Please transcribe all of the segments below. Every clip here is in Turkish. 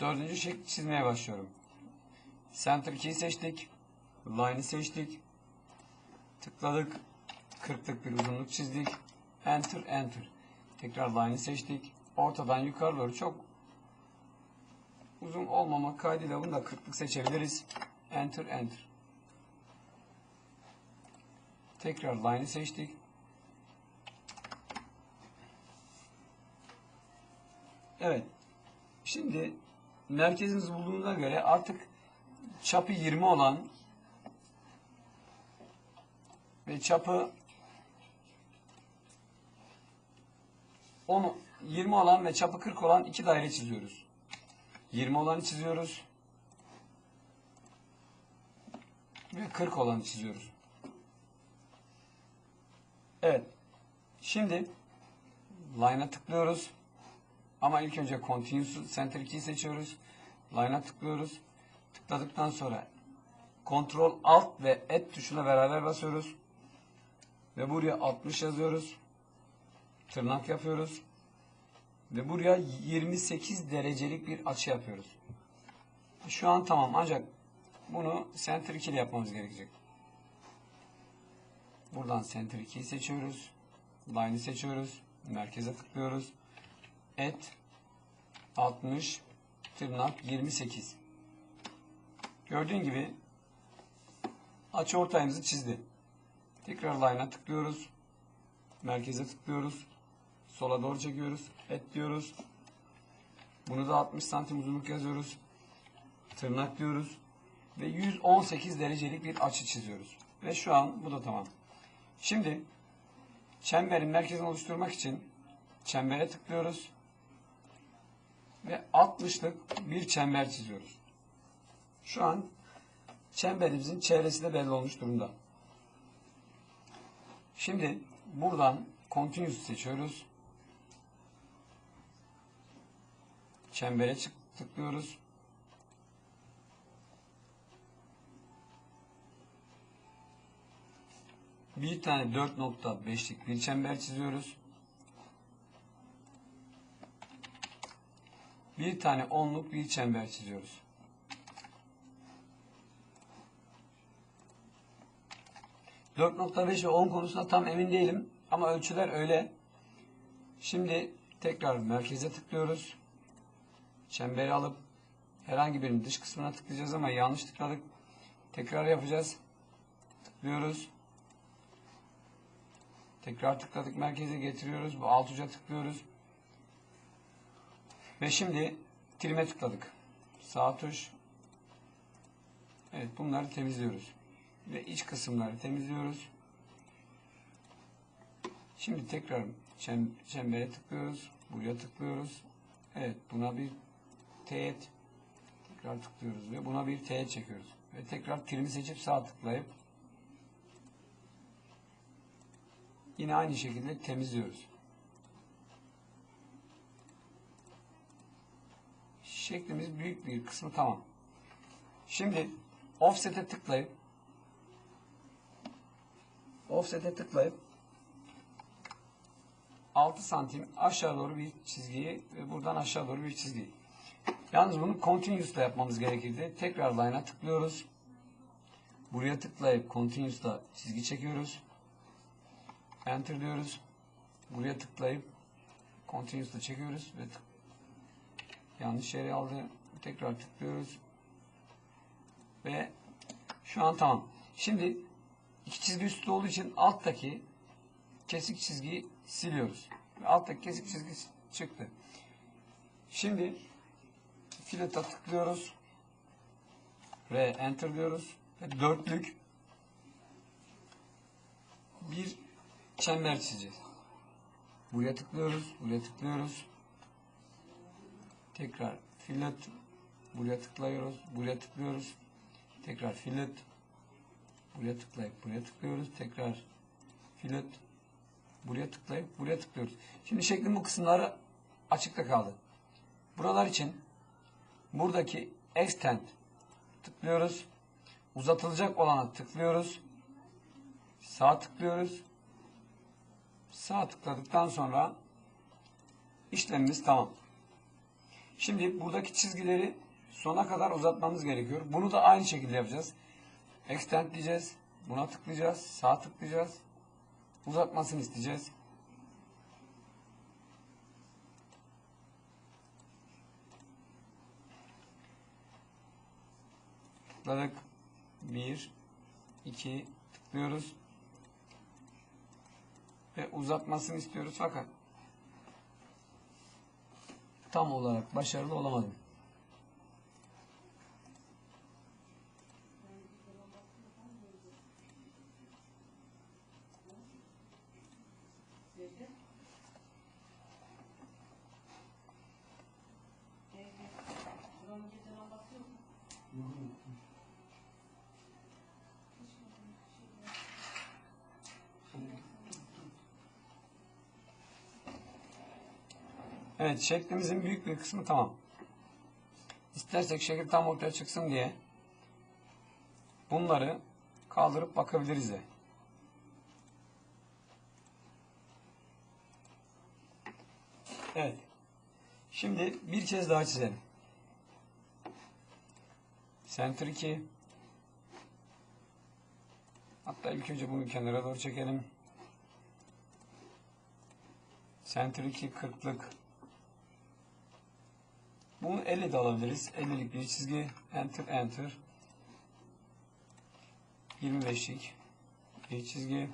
Dördüncü şekli çizmeye başlıyorum. Center key seçtik. Line'ı seçtik. Tıkladık. 40'lık bir uzunluk çizdik. Enter, enter. Tekrar line'ı seçtik. Ortadan yukarı doğru çok uzun olmamak kaydıyla bunu da 40'lık seçebiliriz. Enter, enter. Tekrar line'ı seçtik. Evet. Şimdi merkezimizi bulduğuna göre artık çapı 20 olan ve çapı 10 20 olan ve çapı 40 olan iki daire çiziyoruz. 20 olanı çiziyoruz. Ve 40 olanı çiziyoruz. Evet. Şimdi line'a tıklıyoruz. Ama ilk önce Continuous Center Key seçiyoruz. Line'a tıklıyoruz. Tıkladıktan sonra Ctrl Alt ve Add tuşuna beraber basıyoruz. Ve buraya 60 yazıyoruz. Tırnak yapıyoruz. Ve buraya 28 derecelik bir açı yapıyoruz. Şu an tamam ancak bunu Center 2 ile yapmamız gerekecek. Buradan Center 2'yi seçiyoruz. Line'ı seçiyoruz. Merkeze tıklıyoruz. Et 60 tırnak 28. Gördüğün gibi açı ortayımızı çizdi. Tekrar line'a tıklıyoruz. Merkeze tıklıyoruz. Sola doğru çekiyoruz. Et diyoruz. Bunu da 60 santim uzunluk yazıyoruz. Tırnak diyoruz. Ve 118 derecelik bir açı çiziyoruz. Ve şu an bu da tamam. Şimdi çemberin merkezini oluşturmak için çembere tıklıyoruz. Ve 60'lık bir çember çiziyoruz. Şu an çemberimizin çevresi de belli olmuş durumda. Şimdi buradan Continuous seçiyoruz. Çembere tıklıyoruz. Bir tane 4.5'lik bir çember çiziyoruz. Bir tane onluk bir çember çiziyoruz. ...4.5 ve 10 konusunda tam emin değilim. Ama ölçüler öyle. Şimdi tekrar merkeze tıklıyoruz. Çemberi alıp herhangi birinin dış kısmına tıklayacağız ama yanlış tıkladık. Tekrar yapacağız. Tıklıyoruz. Tekrar tıkladık merkeze getiriyoruz. Bu alt uca tıklıyoruz. Ve şimdi trim'e tıkladık. Sağ tuş. Evet bunları temizliyoruz. Ve iç kısımları temizliyoruz. Şimdi tekrar çem- çembere tıklıyoruz. Buraya tıklıyoruz. Evet buna bir teğet tekrar tıklıyoruz ve buna bir teğet çekiyoruz. Ve tekrar trim'i seçip sağ tıklayıp yine aynı şekilde temizliyoruz. Şeklimiz büyük bir kısmı tamam. Şimdi offset'e tıklayıp offset'e tıklayıp 6 santim aşağı doğru bir çizgiyi ve buradan aşağı doğru bir çizgi. Yalnız bunu continuous'la yapmamız gerekirdi. Tekrar line'a tıklıyoruz. Buraya tıklayıp continuous'la çizgi çekiyoruz. Enter diyoruz. Buraya tıklayıp continuous'la çekiyoruz ve tık- yanlış yere aldı. Tekrar tıklıyoruz. Ve şu an tamam. Şimdi iki çizgi üstü olduğu için alttaki kesik çizgiyi siliyoruz. Ve alttaki kesik çizgi çıktı. Şimdi filete tıklıyoruz. Ve enter diyoruz. Ve dörtlük bir çember çizeceğiz. Buraya tıklıyoruz. Buraya tıklıyoruz. Tekrar fillet. Buraya tıklıyoruz. Buraya tıklıyoruz. Tekrar fillet. Buraya tıklayıp buraya tıklıyoruz. Tekrar fillet. Buraya tıklayıp buraya tıklıyoruz. Şimdi şeklin bu kısımları açıkta kaldı. Buralar için buradaki extend tıklıyoruz. Uzatılacak olana tıklıyoruz. Sağ tıklıyoruz. Sağ tıkladıktan sonra işlemimiz tamam. Şimdi buradaki çizgileri sona kadar uzatmamız gerekiyor. Bunu da aynı şekilde yapacağız. Extend diyeceğiz. Buna tıklayacağız. Sağ tıklayacağız. Uzatmasını isteyeceğiz. Tıkladık. 1 2 tıklıyoruz. Ve uzatmasını istiyoruz fakat tam olarak başarılı olamadım. Evet şeklimizin büyük bir kısmı tamam. İstersek şekil tam ortaya çıksın diye bunları kaldırıp bakabiliriz de. Evet. Şimdi bir kez daha çizelim. Center 2. Hatta ilk önce bunu kenara doğru çekelim. Center 2 40'lık. Bunu 50 de alabiliriz. 50'lik bir çizgi. Enter, enter. 25'lik bir çizgi.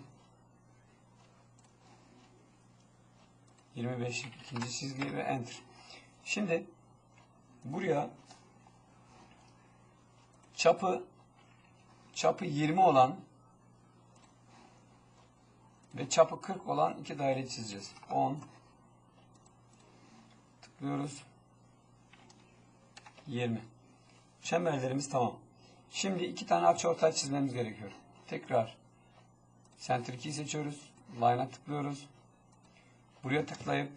25'lik ikinci çizgi ve enter. Şimdi buraya çapı çapı 20 olan ve çapı 40 olan iki daire çizeceğiz. 10 tıklıyoruz. 20. Çemberlerimiz tamam. Şimdi iki tane açıortay çizmemiz gerekiyor. Tekrar Center 2'yi seçiyoruz. Line'a tıklıyoruz. Buraya tıklayıp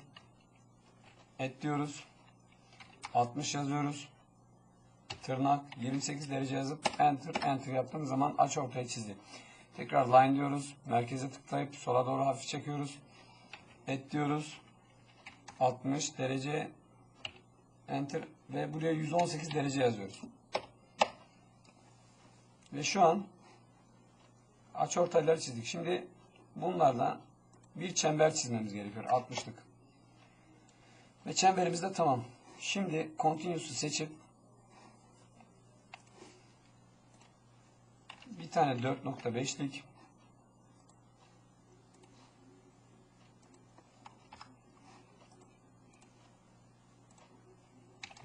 et diyoruz. 60 yazıyoruz. Tırnak 28 derece yazıp enter enter yaptığımız zaman açıortayı çizdi. Tekrar line diyoruz. Merkeze tıklayıp sola doğru hafif çekiyoruz. Et diyoruz. 60 derece enter ve buraya 118 derece yazıyoruz. Ve şu an açıortayları çizdik. Şimdi bunlardan bir çember çizmemiz gerekiyor. 60'lık. Ve çemberimiz de tamam. Şimdi Continuous'u seçip bir tane 4.5'lik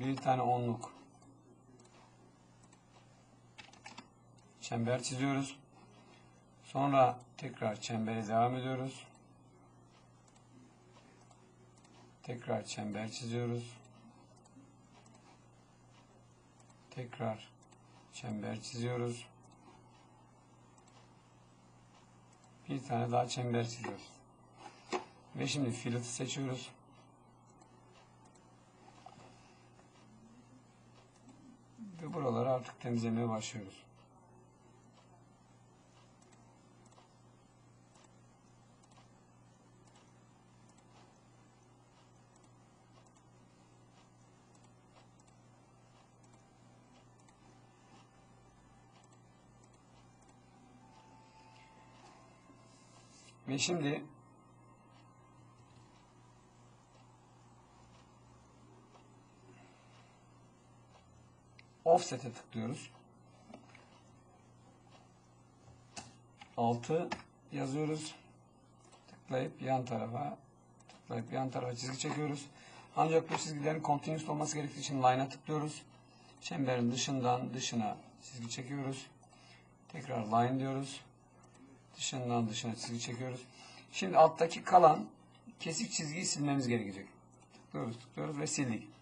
bir tane onluk çember çiziyoruz. Sonra tekrar çembere devam ediyoruz. Tekrar çember çiziyoruz. Tekrar çember çiziyoruz. Bir tane daha çember çiziyoruz. Ve şimdi fileti seçiyoruz. Ve buraları artık temizlemeye başlıyoruz. Ve şimdi Offset'e tıklıyoruz. 6 yazıyoruz. Tıklayıp yan tarafa tıklayıp yan tarafa çizgi çekiyoruz. Ancak bu çizgilerin continuous olması gerektiği için line'a tıklıyoruz. Çemberin dışından dışına çizgi çekiyoruz. Tekrar line diyoruz. Dışından dışına çizgi çekiyoruz. Şimdi alttaki kalan kesik çizgiyi silmemiz gerekecek. Tıklıyoruz, tıklıyoruz ve sildik.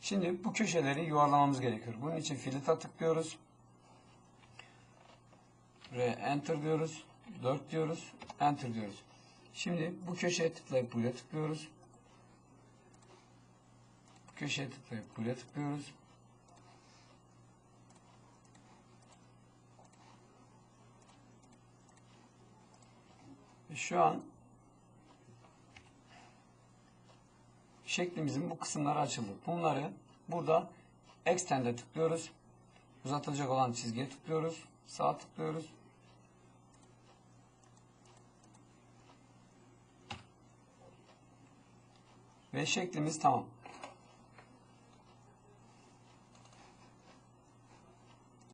Şimdi bu köşeleri yuvarlamamız gerekiyor. Bunun için filete tıklıyoruz. Ve enter diyoruz. 4 diyoruz. Enter diyoruz. Şimdi bu köşeye tıklayıp buraya tıklıyoruz. Bu köşeye tıklayıp buraya tıklıyoruz. Şu an şeklimizin bu kısımları açıldı. Bunları burada Extend'e tıklıyoruz. Uzatılacak olan çizgiye tıklıyoruz. Sağ tıklıyoruz. Ve şeklimiz tamam.